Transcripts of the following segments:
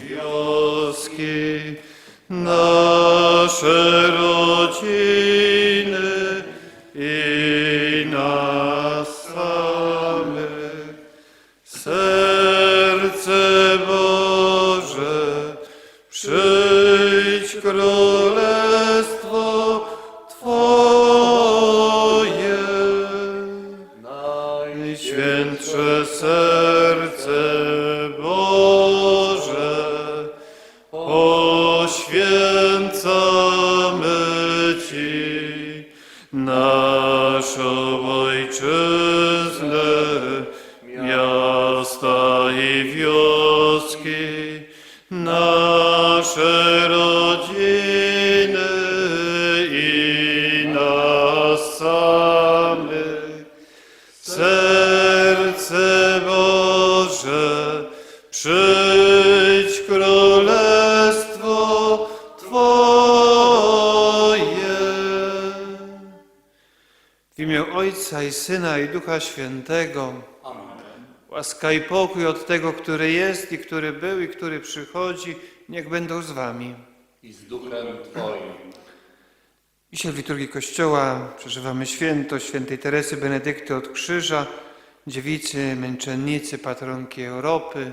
wioski nasze rodziny. Ojca i Syna i Ducha Świętego. Łaska i pokój od tego, który jest i który był i który przychodzi, niech będą z Wami. i z duchem Twoim. Dzisiaj w liturgii Kościoła przeżywamy święto świętej Teresy Benedykty od Krzyża, dziewicy, męczennicy, patronki Europy,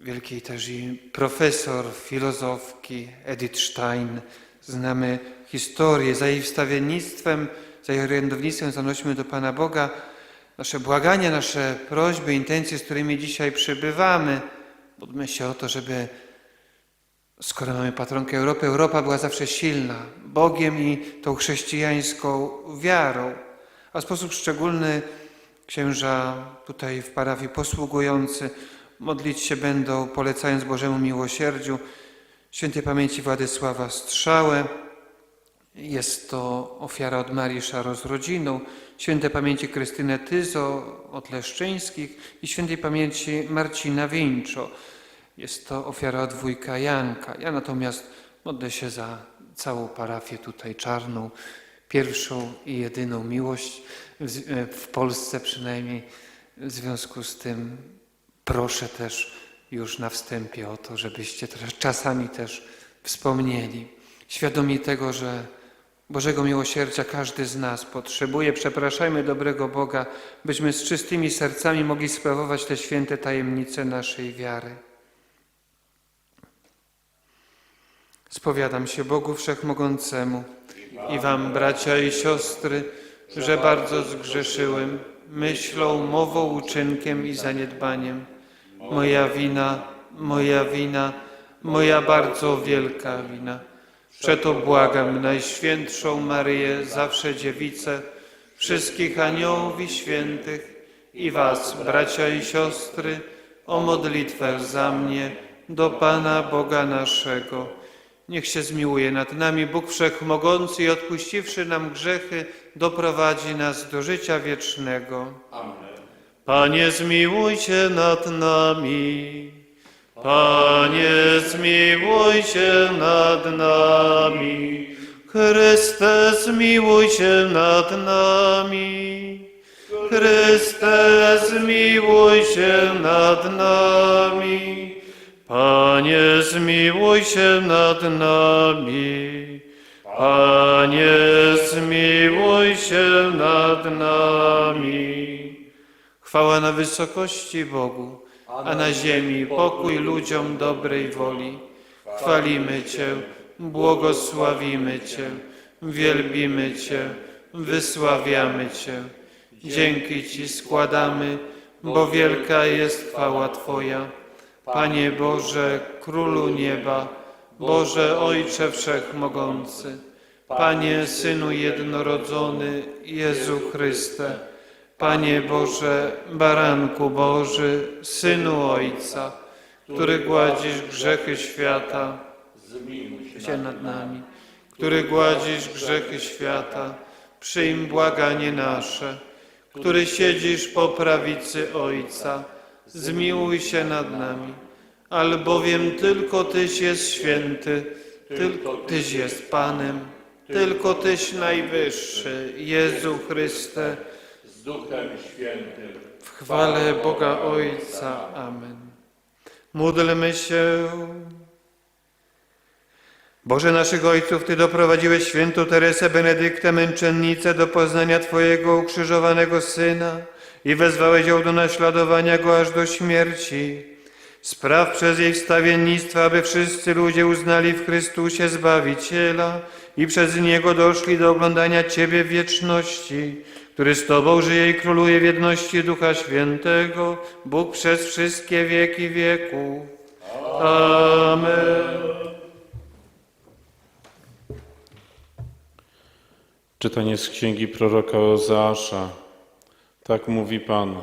wielkiej też i profesor filozofki Edith Stein. Znamy historię. Za jej wstawiennictwem, za jej orędownictwem zanośmy do Pana Boga nasze błagania, nasze prośby, intencje, z którymi dzisiaj przybywamy. Módlmy się o to, żeby Skoro mamy patronkę Europy, Europa była zawsze silna Bogiem i tą chrześcijańską wiarą. A w sposób szczególny księża tutaj w parafii posługujący modlić się będą, polecając Bożemu miłosierdziu świętej pamięci Władysława Strzałę. Jest to ofiara od Mariusza z rodziną, świętej pamięci Krystynę Tyzo od Leszczyńskich i świętej pamięci Marcina Winczo. Jest to ofiara od wujka Janka. Ja natomiast modlę się za całą parafię tutaj czarną, pierwszą i jedyną miłość w, e, Polsce przynajmniej. W związku z tym proszę też już na wstępie o to, żebyście teraz czasami też wspomnieli, świadomi tego, że Bożego miłosierdzia każdy z nas potrzebuje. Przepraszajmy dobrego Boga, byśmy z czystymi sercami mogli sprawować te święte tajemnice naszej wiary. Spowiadam się Bogu Wszechmogącemu i Wam, bracia i siostry, że bardzo zgrzeszyłem myślą, mową, uczynkiem i zaniedbaniem. Moja wina, moja wina, moja bardzo wielka wina. Przeto błagam Najświętszą Maryję, zawsze Dziewicę, wszystkich aniołów i świętych i Was, bracia i siostry, o modlitwę za mnie do Pana Boga naszego. Niech się zmiłuje nad nami Bóg Wszechmogący i odpuściwszy nam grzechy, doprowadzi nas do życia wiecznego. Amen. Panie, zmiłuj się nad nami. Panie, zmiłuj się nad nami. Chryste, zmiłuj się nad nami. Chryste, zmiłuj się nad nami. Panie, zmiłuj się nad nami. Panie, zmiłuj się nad nami. Chwała na wysokości Bogu, a na ziemi pokój ludziom dobrej woli. Chwalimy Cię, błogosławimy Cię, wielbimy Cię, wysławiamy Cię. Dzięki Ci składamy, bo wielka jest chwała Twoja. Panie Boże, Królu Nieba, Boże Ojcze Wszechmogący, Panie Synu Jednorodzony, Jezu Chryste, Panie Boże, Baranku Boży, Synu Ojca, który gładzisz grzechy świata, Zmiłuj się nad nami, który gładzisz grzechy świata, przyjm błaganie nasze, który siedzisz po prawicy Ojca, zmiłuj się nad nami, albowiem tylko Tyś jest święty, tylko Tyś jest Panem, tylko Tyś najwyższy, Jezu Chryste, Duchem Świętym. w chwale Boga Ojca. Amen. Módlmy się. Boże naszych ojców, Ty doprowadziłeś świętą Teresę Benedyktę, męczennicę, do poznania Twojego ukrzyżowanego Syna i wezwałeś ją do naśladowania Go aż do śmierci. Spraw przez jej wstawiennictwo, aby wszyscy ludzie uznali w Chrystusie Zbawiciela i przez Niego doszli do oglądania Ciebie w wieczności, który z Tobą żyje i króluje w jedności Ducha Świętego, Bóg przez wszystkie wieki wieków. Amen. Czytanie z księgi proroka Ozeasza. Tak mówi Pan.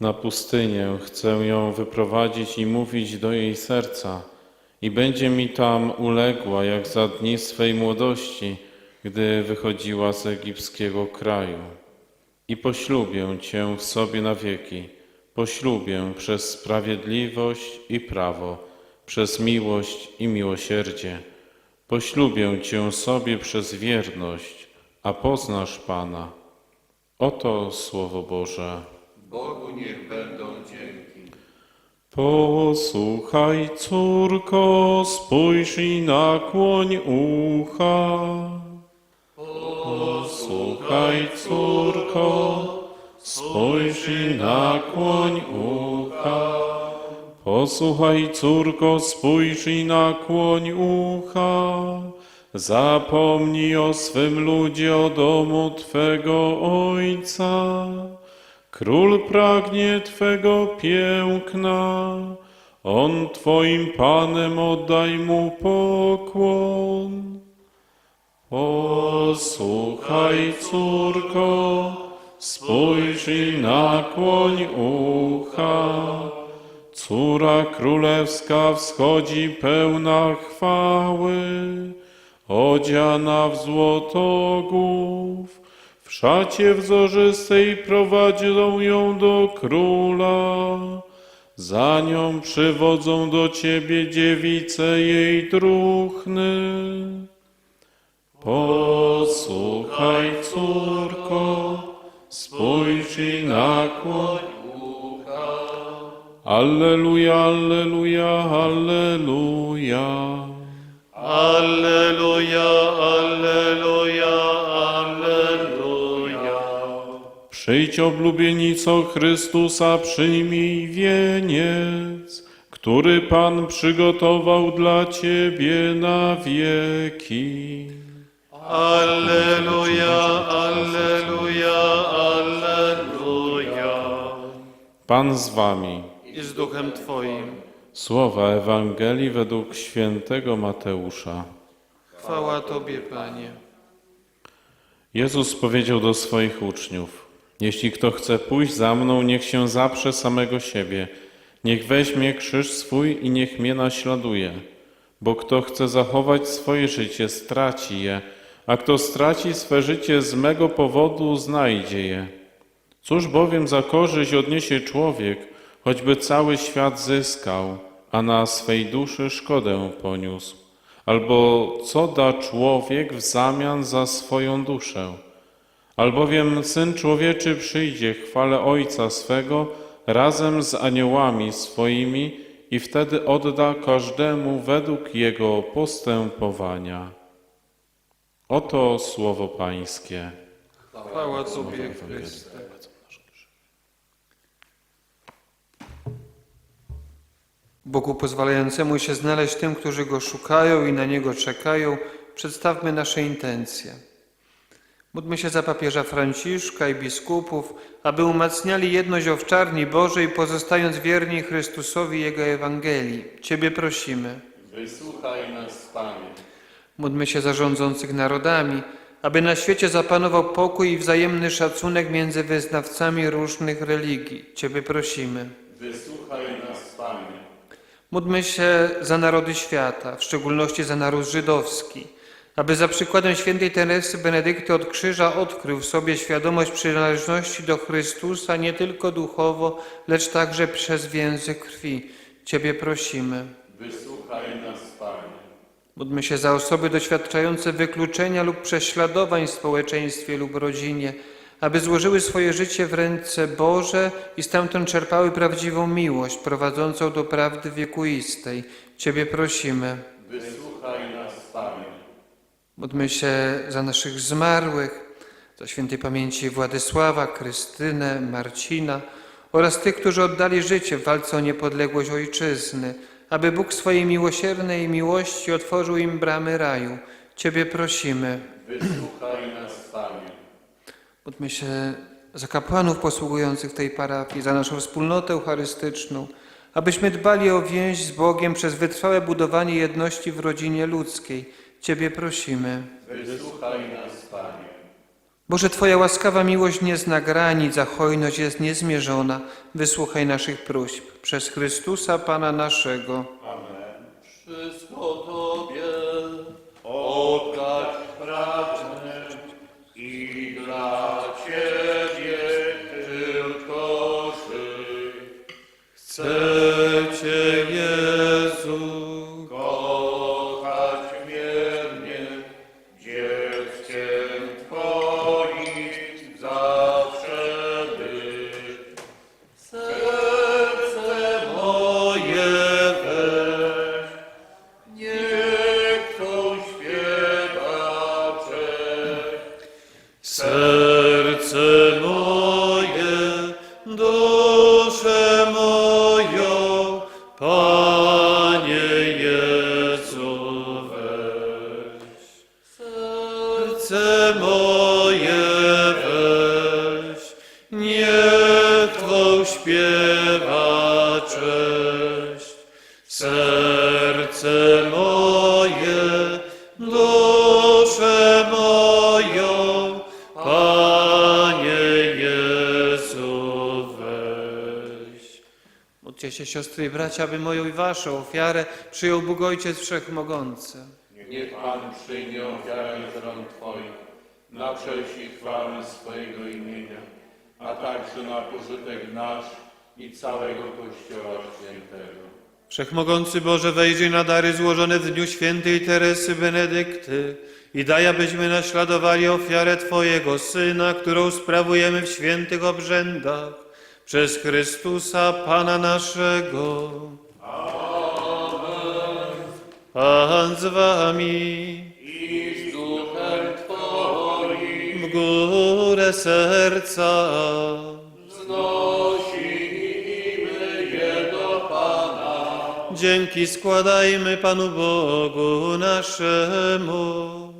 Na pustynię chcę ją wyprowadzić i mówić do jej serca, i będzie mi tam uległa, jak za dni swej młodości, gdy wychodziła z egipskiego kraju. I poślubię Cię w sobie na wieki, poślubię przez sprawiedliwość i prawo, przez miłość i miłosierdzie. Poślubię Cię sobie przez wierność, a poznasz Pana. Oto Słowo Boże. Bogu niech będą dzięki. Posłuchaj, córko, spójrz i nakłoń ucha. Posłuchaj, córko, spójrz i nakłoń ucha. Posłuchaj, córko, spójrz i nakłoń ucha. Zapomnij o swym ludzie, o domu Twego Ojca. Król pragnie Twego piękna, On Twoim Panem oddaj Mu pokłon. Posłuchaj, córko, spójrz i nakłoń ucha. Córa królewska wschodzi pełna chwały, odziana w złotogłów. W szacie wzorzystej prowadzą ją do króla, za nią przywodzą do ciebie dziewice jej druchny. Posłuchaj, córko, spójrz i nakłoń ucha. Alleluja, alleluja, alleluja. Alleluja, alleluja, alleluja. Przyjdź oblubienico Chrystusa, przyjmij wieniec, który Pan przygotował dla Ciebie na wieki. Alleluja, alleluja, alleluja. Pan z Wami. I z duchem Twoim. Słowa Ewangelii według świętego Mateusza. Chwała Tobie, Panie. Jezus powiedział do swoich uczniów: Jeśli kto chce pójść za mną, niech się zaprze samego siebie, niech weźmie krzyż swój i niech mnie naśladuje. Bo kto chce zachować swoje życie, straci je, a kto straci swe życie z mego powodu, znajdzie je. Cóż bowiem za korzyść odniesie człowiek, choćby cały świat zyskał, a na swej duszy szkodę poniósł? Albo co da człowiek w zamian za swoją duszę? Albowiem Syn Człowieczy przyjdzie chwale Ojca swego razem z aniołami swoimi i wtedy odda każdemu według jego postępowania. Oto słowo Pańskie. Chwała Tobie, Chryste. Bogu pozwalającemu się znaleźć tym, którzy Go szukają i na Niego czekają, przedstawmy nasze intencje. Módlmy się za papieża Franciszka i biskupów, aby umacniali jedność owczarni Bożej, pozostając wierni Chrystusowi i Jego Ewangelii. Ciebie prosimy. Wysłuchaj nas, Panie. Módlmy się za rządzących narodami, aby na świecie zapanował pokój i wzajemny szacunek między wyznawcami różnych religii. Ciebie prosimy. Wysłuchaj nas, Panie. Módlmy się za narody świata, w szczególności za naród żydowski, aby za przykładem świętej Teresy Benedykty od Krzyża odkrył w sobie świadomość przynależności do Chrystusa nie tylko duchowo, lecz także przez więzy krwi. Ciebie prosimy. Wysłuchaj nas. Módlmy się za osoby doświadczające wykluczenia lub prześladowań w społeczeństwie lub rodzinie, aby złożyły swoje życie w ręce Boże i stamtąd czerpały prawdziwą miłość prowadzącą do prawdy wiekuistej. Ciebie prosimy. Wysłuchaj nas, Módlmy się za naszych zmarłych, za świętej pamięci Władysława, Krystynę, Marcina oraz tych, którzy oddali życie w walce o niepodległość Ojczyzny, aby Bóg swojej miłosiernej miłości otworzył im bramy raju. Ciebie prosimy. Wysłuchaj nas, Panie. Módlmy się za kapłanów posługujących w tej parafii, za naszą wspólnotę eucharystyczną, abyśmy dbali o więź z Bogiem przez wytrwałe budowanie jedności w rodzinie ludzkiej. Ciebie prosimy. Wysłuchaj nas, Panie. Boże, Twoja łaskawa miłość nie zna granic, a hojność jest niezmierzona. Wysłuchaj naszych próśb. Przez Chrystusa Pana naszego. Wszystko Tobie oddać pragnę i dla Ciebie tylko żyć. Chcę Cię, Módlcie się siostry i bracia, aby moją i waszą ofiarę przyjął Bóg Ojciec Wszechmogący. Niech Pan przyjmie ofiarę z rąk Twoich na cześć i chwałę swojego imienia, a także na pożytek nasz i całego Kościoła Świętego. Wszechmogący Boże, wejrzyj na dary złożone w dniu świętej Teresy Benedykty i daj, abyśmy naśladowali ofiarę Twojego Syna, którą sprawujemy w świętych obrzędach, przez Chrystusa Pana naszego. Pan z Wami, I z duchem Twoim w górę serca. znosimy je do Pana. Dzięki składajmy Panu Bogu naszemu.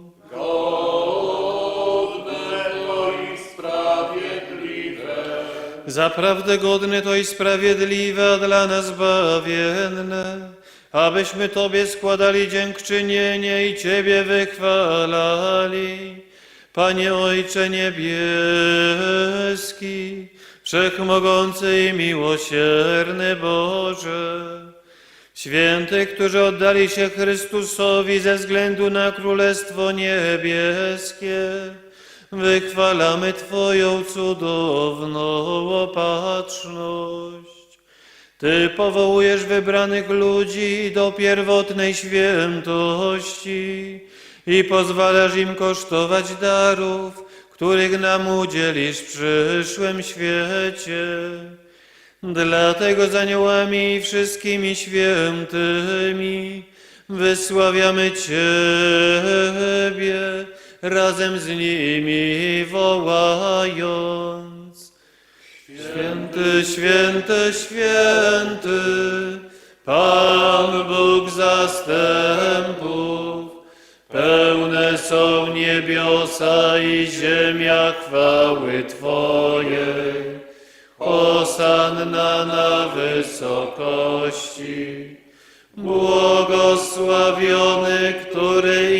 Zaprawdę godne to i sprawiedliwe, dla nas zbawienne, abyśmy Tobie składali dziękczynienie i Ciebie wychwalali. Panie Ojcze Niebieski, Wszechmogący i miłosierny Boże, Świętych, którzy oddali się Chrystusowi ze względu na Królestwo Niebieskie, wychwalamy Twoją cudowną opatrzność. Ty powołujesz wybranych ludzi do pierwotnej świętości i pozwalasz im kosztować darów, których nam udzielisz w przyszłym świecie. Dlatego z aniołami i wszystkimi świętymi wysławiamy Ciebie razem z nimi wołając. Święty, święty, święty, Pan Bóg zastępów, pełne są niebiosa i ziemia chwały Twojej. Hosanna na wysokości. Błogosławiony, który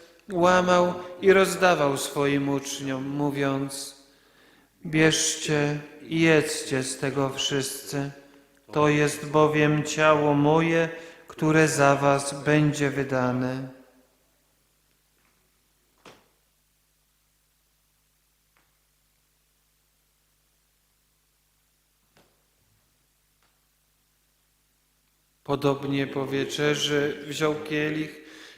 łamał i rozdawał swoim uczniom, mówiąc: Bierzcie i jedzcie z tego wszyscy. To jest bowiem ciało moje, które za was będzie wydane. Podobnie po wieczerzy wziął kielich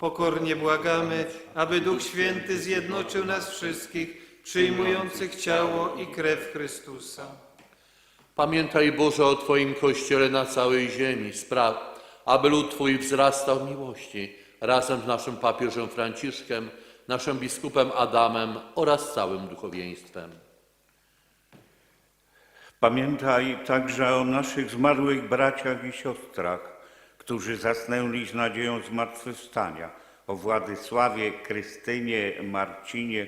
Pokornie błagamy, aby Duch Święty zjednoczył nas wszystkich, przyjmujących ciało i krew Chrystusa. Pamiętaj Boże o Twoim Kościele na całej ziemi. Spraw, aby lud Twój wzrastał w miłości razem z naszym papieżem Franciszkiem, naszym biskupem Adamem oraz całym duchowieństwem. Pamiętaj także o naszych zmarłych braciach i siostrach, którzy zasnęli z nadzieją zmartwychwstania, o Władysławie, Krystynie, Marcinie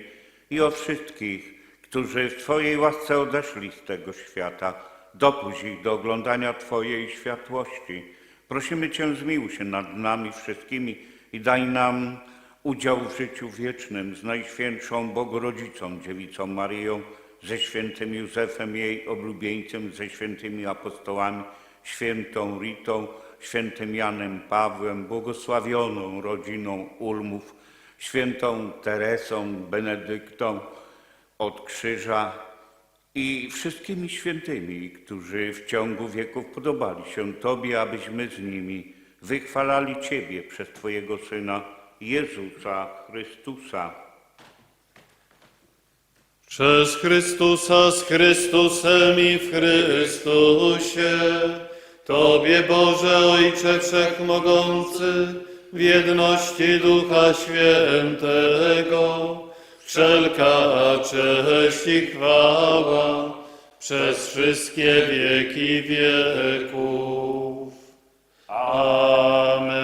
i o wszystkich, którzy w Twojej łasce odeszli z tego świata. Dopuść ich do oglądania Twojej światłości. Prosimy Cię, zmiłuj się nad nami wszystkimi i daj nam udział w życiu wiecznym z Najświętszą Bogorodzicą, Dziewicą Maryją, ze świętym Józefem, jej oblubieńcem, ze świętymi apostołami, świętą Ritą, świętym Janem Pawłem, błogosławioną rodziną Ulmów, świętą Teresą, Benedyktą od krzyża i wszystkimi świętymi, którzy w ciągu wieków podobali się Tobie, abyśmy z nimi wychwalali Ciebie przez Twojego Syna Jezusa Chrystusa. Przez Chrystusa z Chrystusem i w Chrystusie, Tobie Boże Ojcze Wszechmogący, w jedności Ducha Świętego, wszelka cześć i chwała przez wszystkie wieki wieków. Amen.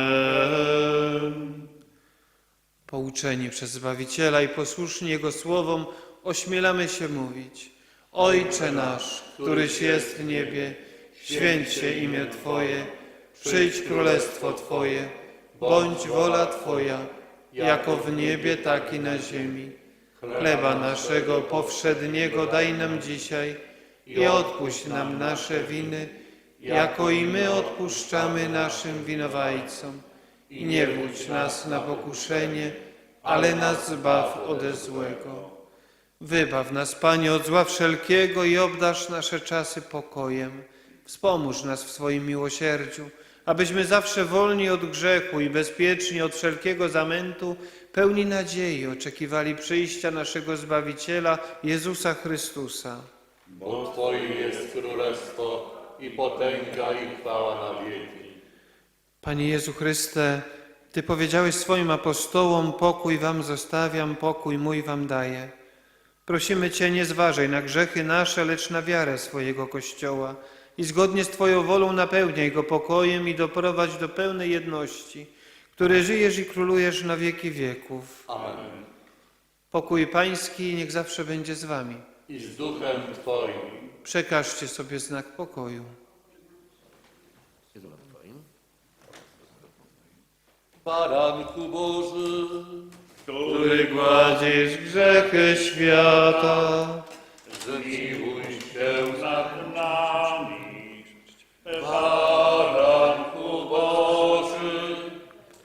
Pouczeni przez Zbawiciela i posłuszni Jego słowom, ośmielamy się mówić: Ojcze nasz, któryś jest w niebie, święć się imię Twoje, przyjdź królestwo Twoje, bądź wola Twoja, jako w niebie, tak i na ziemi. Chleba naszego powszedniego daj nam dzisiaj i odpuść nam nasze winy, jako i my odpuszczamy naszym winowajcom. I nie wódź nas na pokuszenie, ale nas zbaw ode złego. Wybaw nas, Panie, od zła wszelkiego i obdarz nasze czasy pokojem. Wspomóż nas w swoim miłosierdziu, abyśmy zawsze wolni od grzechu i bezpieczni od wszelkiego zamętu, pełni nadziei oczekiwali przyjścia naszego Zbawiciela, Jezusa Chrystusa. Bo Twoje jest królestwo i potęga i chwała na wieki. Panie Jezu Chryste, Ty powiedziałeś swoim apostołom: Pokój Wam zostawiam, pokój mój Wam daję. Prosimy Cię, nie zważaj na grzechy nasze, lecz na wiarę swojego Kościoła i zgodnie z Twoją wolą napełniaj go pokojem i doprowadź do pełnej jedności, który żyjesz i królujesz na wieki wieków. Amen. Pokój Pański niech zawsze będzie z Wami. I z duchem Twoim. Przekażcie sobie znak pokoju. Baranku Boży, który gładzisz grzechy świata. zmiłuj się nad nami.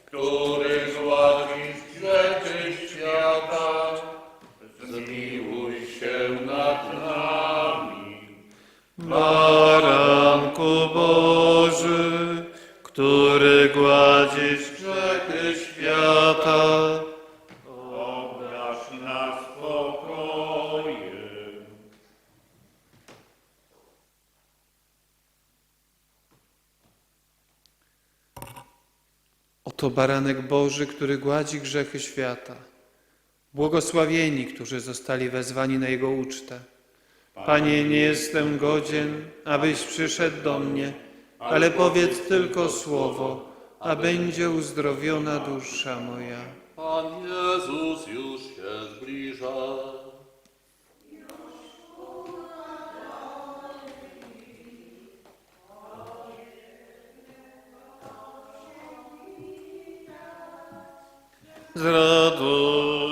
Który gładzisz grzechy świata, zmiłuj się nad nami. Baranku Boży, który gładzisz grzechy świata. Obdarz nas pokojem. Oto baranek Boży, który gładzi grzechy świata. Błogosławieni, którzy zostali wezwani na Jego ucztę. Panie, nie jestem godzien, abyś przyszedł do mnie, ale powiedz tylko słowo, a będzie uzdrowiona dusza moja. Pan Jezus już się zbliża. Z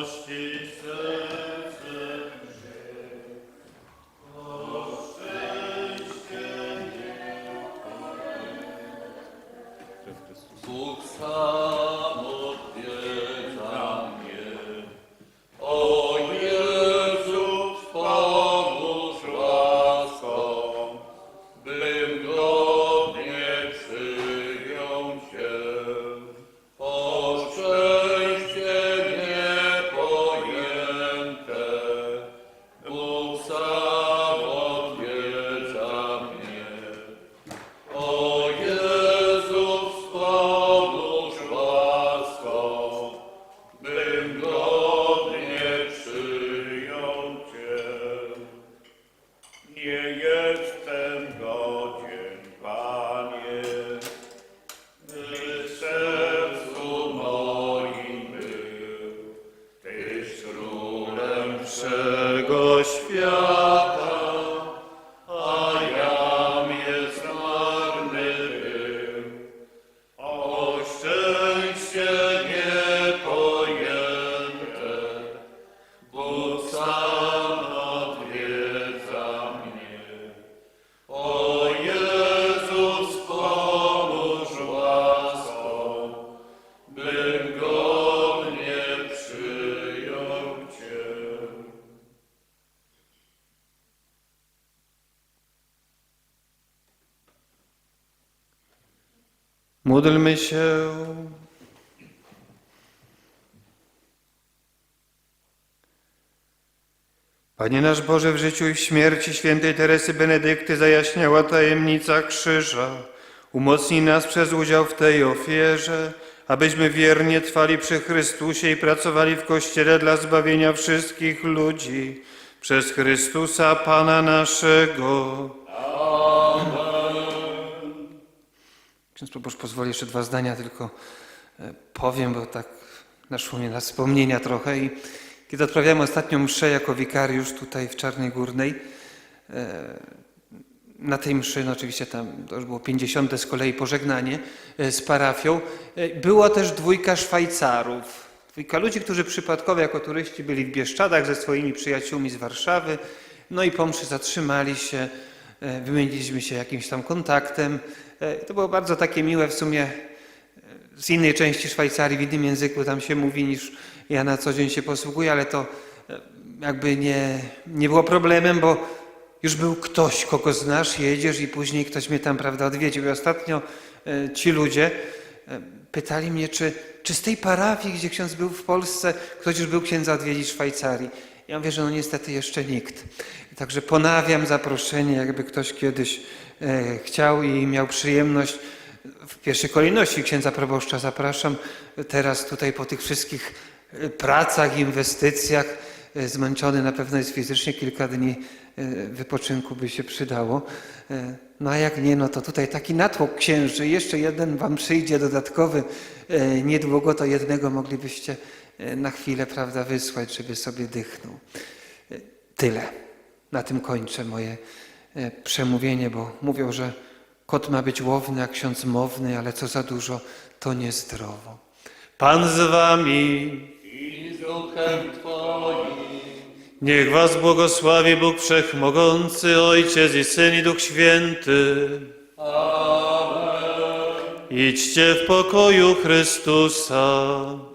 wszego świata, się. Panie nasz Boże, w życiu i w śmierci świętej Teresy Benedykty zajaśniała tajemnica krzyża. Umocnij nas przez udział w tej ofierze, abyśmy wiernie trwali przy Chrystusie i pracowali w Kościele dla zbawienia wszystkich ludzi. Przez Chrystusa Pana naszego. Ksiądz proboszcz pozwoli jeszcze dwa zdania tylko e, powiem, bo tak naszło mnie na wspomnienia trochę. I kiedy odprawiałem ostatnią mszę jako wikariusz tutaj w Czarnej Górnej, e, na tej mszy, no oczywiście tam to już było 50. z kolei pożegnanie e, z parafią, było też dwójka Szwajcarów. Dwójka ludzi, którzy przypadkowo jako turyści byli w Bieszczadach ze swoimi przyjaciółmi z Warszawy. No i po mszy zatrzymali się, wymieniliśmy się jakimś tam kontaktem. E, To było bardzo takie miłe w sumie z innej części Szwajcarii, w innym języku tam się mówi niż ja na co dzień się posługuję, ale to e, jakby nie, nie było problemem, bo już był ktoś, kogo znasz, jedziesz i później ktoś mnie tam, prawda, odwiedził. I ostatnio e, ci ludzie e, pytali mnie, czy, czy z tej parafii, gdzie ksiądz był w Polsce, ktoś już był księdza odwiedzić Szwajcarii. Ja mówię, że no niestety jeszcze nikt. Także ponawiam zaproszenie, jakby ktoś kiedyś e, chciał i miał przyjemność w pierwszej kolejności księdza proboszcza zapraszam. Teraz tutaj po tych wszystkich e, pracach, inwestycjach, e, zmęczony na pewno jest fizycznie, kilka dni e, wypoczynku by się przydało. E, No a jak nie, no to tutaj taki natłok księży, jeszcze jeden wam przyjdzie dodatkowy e, niedługo, to jednego moglibyście e, na chwilę, prawda, wysłać, żeby sobie dychnął. E, Tyle. Na tym kończę moje e, przemówienie, bo mówią, że kot ma być łowny, a ksiądz mowny, ale co za dużo, to niezdrowo. Pan z wami, i z duchem Twoim. niech was błogosławi Bóg Wszechmogący, Ojciec i Syn i Duch Święty. Idźcie w pokoju Chrystusa.